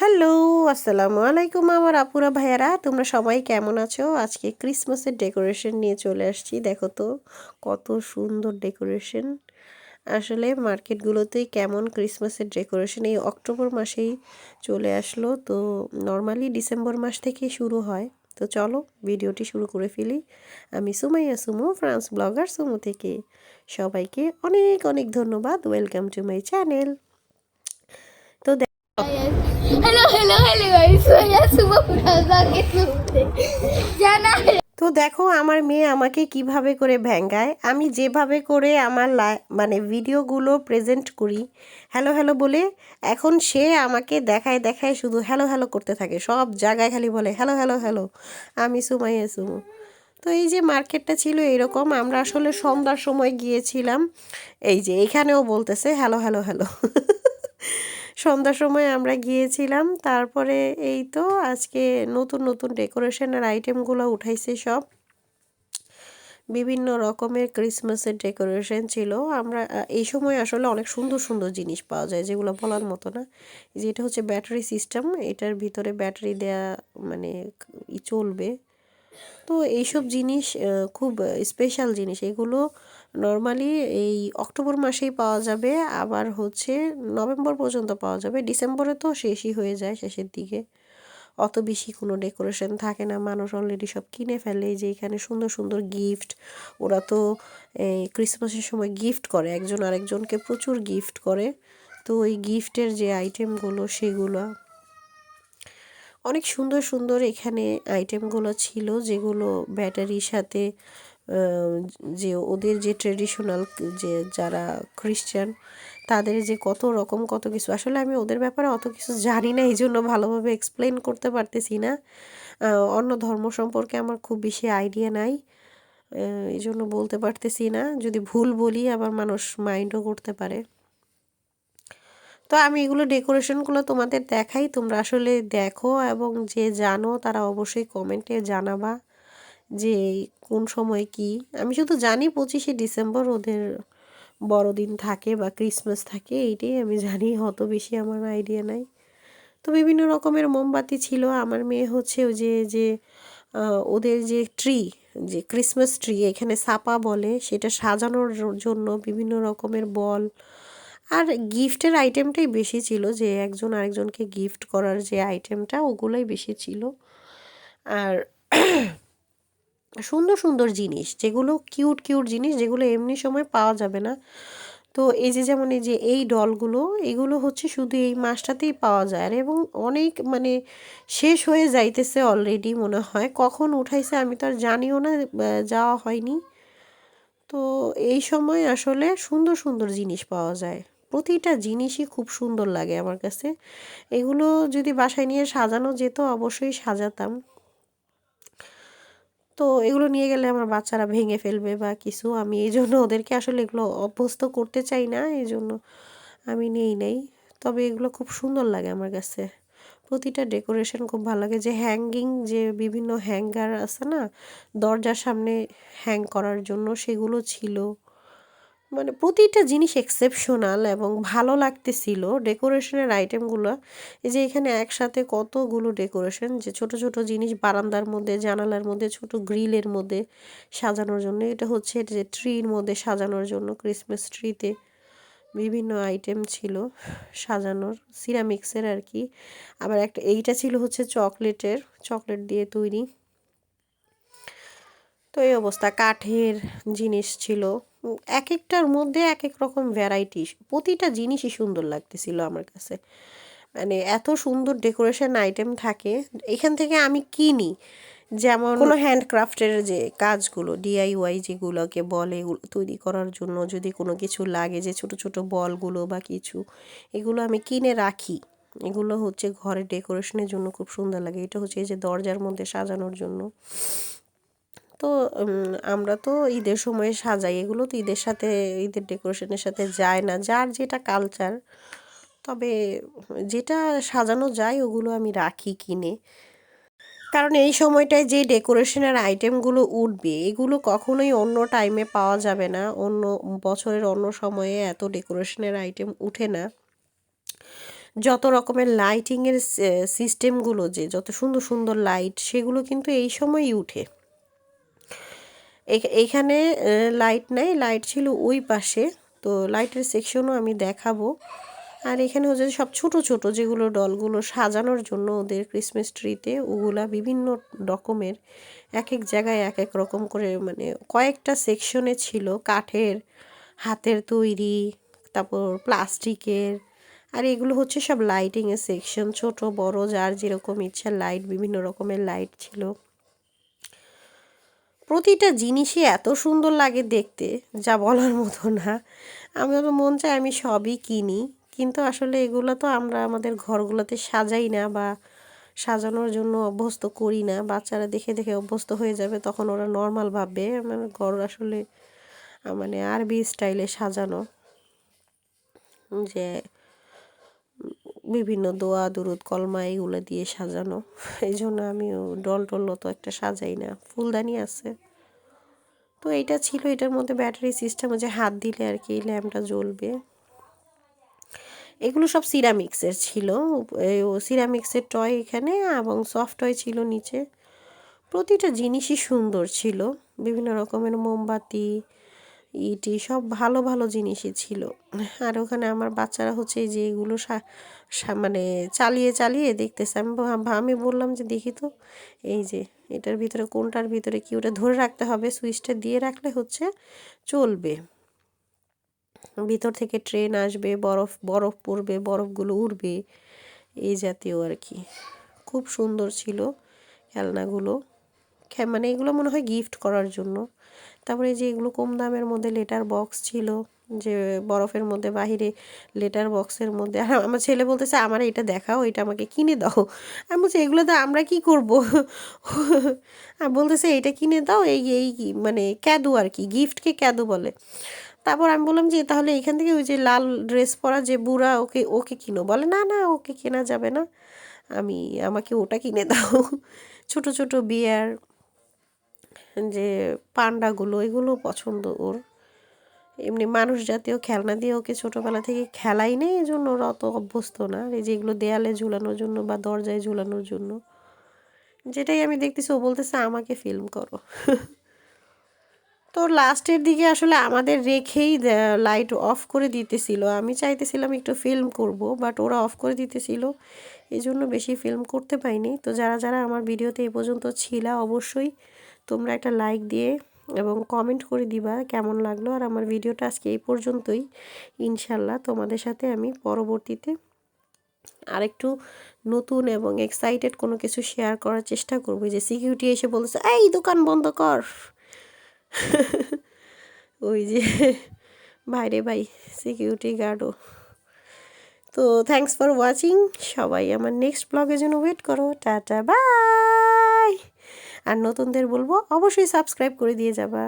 Hello, আসসালামু আলাইকুম আমার আপুরা ভাইয়ারা, তোমরা সবাই কেমন আছো? আজকে ক্রিসমাসের ডেকোরেশন নিয়ে চলে আসছি। দেখো তো, কত সুন্দর ডেকোরেশন। আসলে মার্কেটগুলোতেই কেমন ক্রিসমাসের ডেকোরেশন এই অক্টোবর মাসেই চলে আসলো। তো নর্মালি ডিসেম্বর মাস থেকেই শুরু হয়। তো চলো, ভিডিওটি শুরু করে ফেলি। আমি সুমাইয়া সুমু, ফ্রান্স ব্লগার সুমু থেকে সবাইকে অনেক অনেক ধন্যবাদ। Welcome to my channel. তো দেখো, আমার মেয়ে আমাকে কীভাবে করে ভ্যাঙ্গায়। আমি যেভাবে করে আমার মানে ভিডিওগুলো প্রেজেন্ট করি, হ্যালো হ্যালো বলে, এখন সে আমাকে দেখায় দেখায় শুধু হ্যালো হ্যালো করতে থাকে। সব জায়গায় খালি বলে, হ্যালো হ্যালো হ্যালো, আমি সুমাইয়া সুমু। তো এই যে মার্কেটটা ছিল এরকম, আমরা আসলে সন্ধ্যার সময় গিয়েছিলাম। এই যে এখানেও বলতেছে, হ্যালো হ্যালো হ্যালো। সন্ধ্যার সময় আমরা গিয়েছিলাম। তারপরে এই তো আজকে নতুন নতুন ডেকোরেশনের আইটেমগুলো উঠাইছে সব। বিভিন্ন রকমের ক্রিসমাসের ডেকোরেশন ছিল। আমরা, এই সময় আসলে অনেক সুন্দর সুন্দর জিনিস পাওয়া যায়, যেগুলো বলার মতো না। এই যে এটা হচ্ছে ব্যাটারি সিস্টেম এটার ভিতরে ব্যাটারি দেয়া মানে চলবে। তো এইসব জিনিস খুব স্পেশাল জিনিস। এগুলো নর্মালি এই অক্টোবর মাসেই পাওয়া যাবে, আবার হচ্ছে নভেম্বর পর্যন্ত পাওয়া যাবে। ডিসেম্বরে তো শেষই হয়ে যায় শেষের দিকে। অত বেশি কোনো ডেকোরেশন থাকে না। মানুষ অলরেডি সব কিনে ফেলে যে এখানে সুন্দর সুন্দর গিফট ওরা তো এই ক্রিসমাসের সময় গিফট করে। একজন আরেকজনকে প্রচুর গিফট করে। তো ওই গিফটের যে আইটেমগুলো সেগুলো। অনেক সুন্দর সুন্দর এখানে আইটেমগুলো ছিল, যেগুলো ব্যাটারির সাথে যে ওদের যে ট্রেডিশনাল যে যারা খ্রিশ্চান তাদের যে কত রকম কত কিছু। আসলে আমি ওদের ব্যাপারে অত কিছু জানি না, এই জন্য ভালোভাবে এক্সপ্লেন করতে পারতেছি না। অন্য ধর্ম সম্পর্কে আমার খুব বেশি আইডিয়া নাই। এই জন্য বলতে পারতেছি না। যদি ভুল বলি, আবার মানুষ মাইন্ডও করতে পারে। তো আমি এগুলো ডেকোরেশনগুলো তোমাদের দেখাই, তোমরা আসলে দেখো এবং যে জানো, তারা অবশ্যই কমেন্টে জানাবা। যে কোন সময় কি? আমি শুধু জানি পঁচিশে ডিসেম্বর ওদের বড়দিন থাকে বা ক্রিসমাস থাকে, এইটাই আমি জানি, অত বেশি আমার আইডিয়া নাই। তো বিভিন্ন রকমের মোমবাতি ছিল, আমার মেয়ে হচ্ছে যে যে ওদের যে ট্রি, যে ক্রিসমাস ট্রি, এখানে সাপা বলে, সেটা সাজানোর জন্য বিভিন্ন রকমের বল। আর গিফটের আইটেমটাই বেশি ছিল, যে একজন আরেকজনকে গিফট করার যে আইটেমটা, ওগুলোই বেশি ছিল। আর সুন্দর সুন্দর জিনিস, যেগুলো কিউট কিউট জিনিস, যেগুলো এমনি সময় পাওয়া যাবে না। তো এই যে যেমন এই যে এই ডলগুলো এগুলো হচ্ছে শুধু এই মাসটাতেই পাওয়া যায়। আর এবং অনেক মানে শেষ হয়ে যাইতেছে অলরেডি মনে হয়। কখন উঠাইছে আমি তো আর জানিও না যাওয়া হয়নি। তো এই সময় আসলে সুন্দর সুন্দর জিনিস পাওয়া যায়। প্রতিটা জিনিসই খুব সুন্দর লাগে আমার কাছে। এগুলো যদি বাসায় নিয়ে সাজানো যেত, অবশ্যই সাজাতাম। তো এগুলো নিয়ে গেলে আমার বাচ্চারা ভেঙে ফেলবে বা কিছু। আমি এই জন্য ওদেরকে আসলে এগুলো অভ্যস্ত করতে চাই না, এই জন্য আমি নেই নেই। তবে এগুলো খুব সুন্দর লাগে আমার কাছে। প্রতিটা ডেকোরেশন খুব ভালো লাগে। যে হ্যাঙ্গিং, যে বিভিন্ন হ্যাঙ্গার আছে না, দরজার সামনে হ্যাং করার জন্য সেগুলো ছিল। মানে প্রতিটা জিনিস এক্সেপশনাল এবং ভালো লাগতেছিল। ডেকোরেশনের আইটেমগুলো এই যে এখানে একসাথে কতগুলো ডেকোরেশন যে ছোট ছোট জিনিস বারান্দার মধ্যে, জানালার মধ্যে, ছোট গ্রিলের মধ্যে সাজানোর জন্য। এটা হচ্ছে যে ট্রির মধ্যে সাজানোর জন্য ক্রিসমাস ট্রিতে বিভিন্ন আইটেম ছিল সাজানোর সিরামিক্সের আর কি আবার একটা, এইটা ছিল হচ্ছে চকলেটের, চকলেট দিয়ে তৈরি। তো এই অবস্থা, কাঠের জিনিস ছিল। এক একটার মধ্যে এক এক রকম ভ্যারাইটি প্রতিটা জিনিসই সুন্দর লাগতেছিল আমার কাছে। মানে এত সুন্দর ডেকোরেশন আইটেম থাকে এখান থেকে আমি কিনি। যেমন কোনো হ্যান্ডক্রাফটের যে কাজগুলো ডিআইওয়াই যেগুলোকে বলে এগুলো তৈরি করার জন্য যদি কোনো কিছু লাগে যে ছোট ছোট বলগুলো বা কিছু এগুলো আমি কিনে রাখি। এগুলো হচ্ছে ঘরে ডেকোরেশনের জন্য খুব সুন্দর লাগে। এটা হচ্ছে এই যে দরজার মধ্যে সাজানোর জন্য। তো আমরা তো ঈদের সময় সাজাই। এগুলো তো ঈদের সাথে, ঈদের ডেকোরেশনের সাথে যায় না। যার যেটা কালচার তবে যেটা সাজানো যায় ওগুলো আমি রাখি কিনে। কারণ এই সময়টায় যে ডেকোরেশনের আইটেমগুলো উঠবে, এগুলো কখনোই অন্য টাইমে পাওয়া যাবে না। অন্য বছরের অন্য সময়ে এত ডেকোরেশনের আইটেম উঠে না। যত রকমের লাইটিংয়ের সিস্টেমগুলো যে, যত সুন্দর সুন্দর লাইট সেগুলো কিন্তু এই সময়ই উঠে। এইখানে লাইট নাই লাইট ছিল ওই পাশে। তো লাইটের সেকশনও আমি দেখাবো। আর এখানে হচ্ছে সব ছোট ছোট যেগুলো ডলগুলো সাজানোর জন্য ওদের ক্রিসমাস ট্রিতে ওগুলা বিভিন্ন রকমের এক এক জায়গায় এক এক রকম করে মানে কয়েকটা সেকশনে ছিল কাঠের হাতের তৈরি, তারপর প্লাস্টিকের। আর এগুলো হচ্ছে সব লাইটিংয়ের সেকশন ছোট, বড়, যার যেরকম ইচ্ছা লাইট বিভিন্ন রকমের লাইট ছিল। প্রতিটা জিনিসই এত সুন্দর লাগে দেখতে, যা বলার মতো না। আমি তো মন চায় আমি সবই কিনি, কিন্তু আসলে এগুলো তো আমরা আমাদের ঘরগুলোতে সাজাই না বা সাজানোর জন্য অভ্যস্ত করি না। বাচ্চারা দেখে দেখে অভ্যস্ত হয়ে যাবে, তখন ওরা নর্মাল ভাববে মানে ঘর আসলে মানে আরবি স্টাইলে সাজানো। যে বিভিন্ন দোয়া, দুরুদ, কলমা এগুলো দিয়ে সাজানো। এই জন্য আমি ডল টল তো একটা সাজাই না। ফুলদানি আছে। তো এইটা ছিল এটার মধ্যে ব্যাটারি সিস্টেম যে হাত দিলে আর কি ল্যাম্পটা জ্বলবে। এগুলো সব সিরামিক্সের ছিল। সিরামিক্সের টয় এখানে এবং সফট টয় ছিল নিচে। প্রতিটা জিনিসই সুন্দর ছিল। বিভিন্ন রকমের মোমবাতি ইটি সব ভালো ভালো জিনিসই ছিল। আর ওখানে আমার বাচ্চারা হচ্ছে যে এগুলো মানে চালিয়ে চালিয়ে দেখতেছে। আমি আমি বললাম যে, দেখি তো, এই যে এটার ভিতরে কোনটার ভিতরে কি ওটা ধরে রাখতে হবে? সুইচটা দিয়ে রাখলে হচ্ছে চলবে। ভিতর থেকে ট্রেন আসবে, বরফ বরফ পড়বে, বরফগুলো উড়বে। এই জাতীয় আর কি। খুব সুন্দর ছিল খেলনাগুলো। মানে এগুলো মনে হয় গিফট করার জন্য। তারপরে যে এগুলো কম দামের মধ্যে লেটার বক্স ছিল, যে বরফের মধ্যে, বাহিরে লেটার বক্সের মধ্যে। আর আমার ছেলে বলতেছে, আমার এটা দেখাও, এটা আমাকে কিনে দাও। আমি বলছি, এগুলো তো আমরা কি করব? আর বলতেছে, এটা কিনে দাও, এই এই মানে ক্যাদু আর কি গিফটকে ক্যাদু বলে। তারপর আমি বললাম যে, তাহলে এখান থেকে ওই যে লাল ড্রেস পরা যে বুড়া, ওকে ওকে কিনো। বলে, না না, ওকে কেনা যাবে না। আমি, আমাকে ওটা কিনে দাও। ছোট ছোট বিয়ার যে পান্ডাগুলো, এগুলো পছন্দ ওর। এমনি মানুষ জাতীয় খেলনা দিয়ে ওকে ছোটোবেলা থেকে খেলাই নেই এই জন্য ওরা অত অভ্যস্ত না। এই যে এগুলো দেয়ালে ঝুলানোর জন্য বা দরজায় ঝুলানোর জন্য। যেটাই আমি দেখতেছি, ও বলতেছে, আমাকে ফিল্ম করো। তো লাস্টের দিকে আসলে আমাদের রেখেই লাইট অফ করে দিতেছিল। আমি চাইতেছিলাম একটু ফিল্ম করব বাট ওরা অফ করে দিতেছিল। এই জন্য বেশি ফিল্ম করতে পাইনি তো যারা যারা আমার ভিডিওতে এ পর্যন্ত ছিলা, অবশ্যই তোমরা একটা লাইক দিয়ে এবং কমেন্ট করে দিবা কেমন লাগল। আর আমার ভিডিওটা আজকে এই পর্যন্তই। ইনশাল্লাহ তোমাদের সাথে আমি পরবর্তীতে আরেকটু নতুন এবং এক্সাইটেড কোনো কিছু শেয়ার করার চেষ্টা করব। যে সিকিউরিটি এসে বলছে এই দোকান বন্ধ কর। ওই যে বাইরে ভাই সিকিউরিটি গার্ডও তো থ্যাংকস ফর ওয়াচিং সবাই আমার নেক্সট ব্লগের জন্য ওয়েট করো। টাটা বাই আর নতুনদের বলব অবশ্যই সাবস্ক্রাইব করে দিয়ে যাবা।